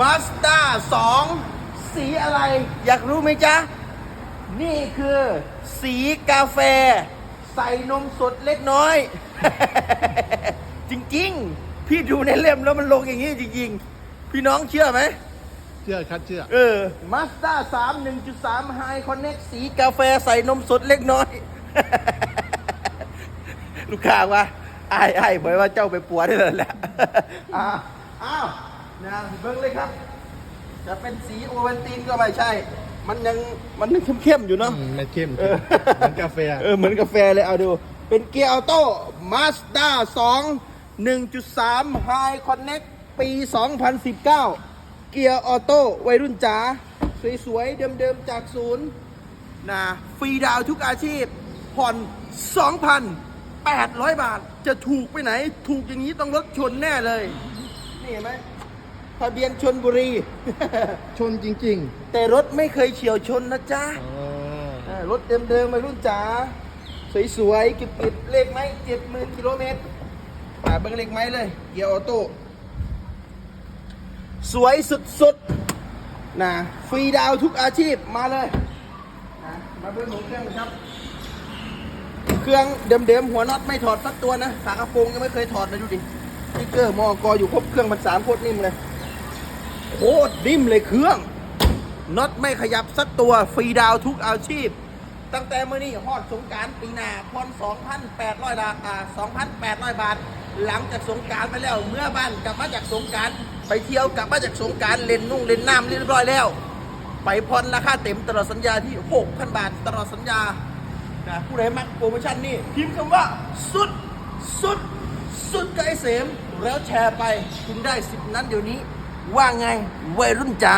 มาสด้าสองสีอะไร อยากรู้ไหมจ๊ะ นี่คือสีกาแฟ ใส่นมสดเล็กน้อย จริงๆ พี่ดูในเล่มแล้วมันลงอย่างนี้จริงๆ พี่น้องเชื่อไหม เชื่อครับเชื่อ เออมาสด้าสามหนึ่งจุดสามไฮคอนเน็กสีกาแฟใส่นมสดเล็กน้อย ลูกค้าว่าไอ้ไอ้บอกว่าเจ้าไปปัวได้เลยแหละอ้าวอ้าว นะเบิ้งเลยครับ จะเป็นสีโอเวนตินก็ไม่ใช่ มันยังมันยังเข้มๆอยู่เนาะอืมไม่เข้มเออเหมือนกาแฟเออเหมือนกาแฟเลยเอาดู เป็นเกียร์ออโต้มาสด้า2 1.3 High Connect ปี2019เกียร์ออโต้วัยรุ่นจ๋าสวยๆ เดิมๆ จากศูนย์นะฟรีดาวน์ทุกอาชีพ ผ่อน 2,800 บาท จะถูกไปไหน ถูกอย่างนี้ต้องรถชนแน่เลย นี่เห็นไหม ทะเบียนชนบุรี ชนจริงแต่รถไม่เคยเฉียวชนนะจ๊ะๆอ๋อเออรถเดิมๆวัยรุ่นจ๋าสวยๆกิบๆเลขไม้เจ็ดหมื่นกิโลเมตรอ่าเบิ้งเลขไม้เลย เกียร์ออโต้สวยสุดๆนะฟรีดาวน์ทุกอาชีพมาเลยนะมาเบิ้งหัวเครื่องครับ เครื่องเดิมๆหัวน็อตไม่ถอดสักตัวนะฝากระโปรงยังไม่เคยถอดเลยดูดิสติ๊กเกอร์มอกออยู่ครบเครื่องมันสามโคตรนิ่มเลย โคตรนิ่มเลยเครื่องน็อตไม่ขยับสักตัวฟรีดาวทุกอาชีพ ตั้งแต่เมื่อนี้ฮอดสงการปีหน้าพอน2,800บาทอ่า2,800 บาท หลังจากสงการไปแล้ว เมื่อบ้านกลับมาจากสงการไปเที่ยวกลับมาจากสงการเล่นนุ่งเล่นน้ำเรียบร้อยแล้ว ไปพอนราคาเต็มตลอดสัญญาที่ 6,000 บาทตลอดสัญญานะผู้ใดมักโปรโมชั่นนี้พิมพ์คำว่าสุดสุดสุดกับไอเสมแล้วแชร์ไปคุณได้สิบนั้นเดี๋ยวนี้ ว่าไงวัยรุ่นจ๋า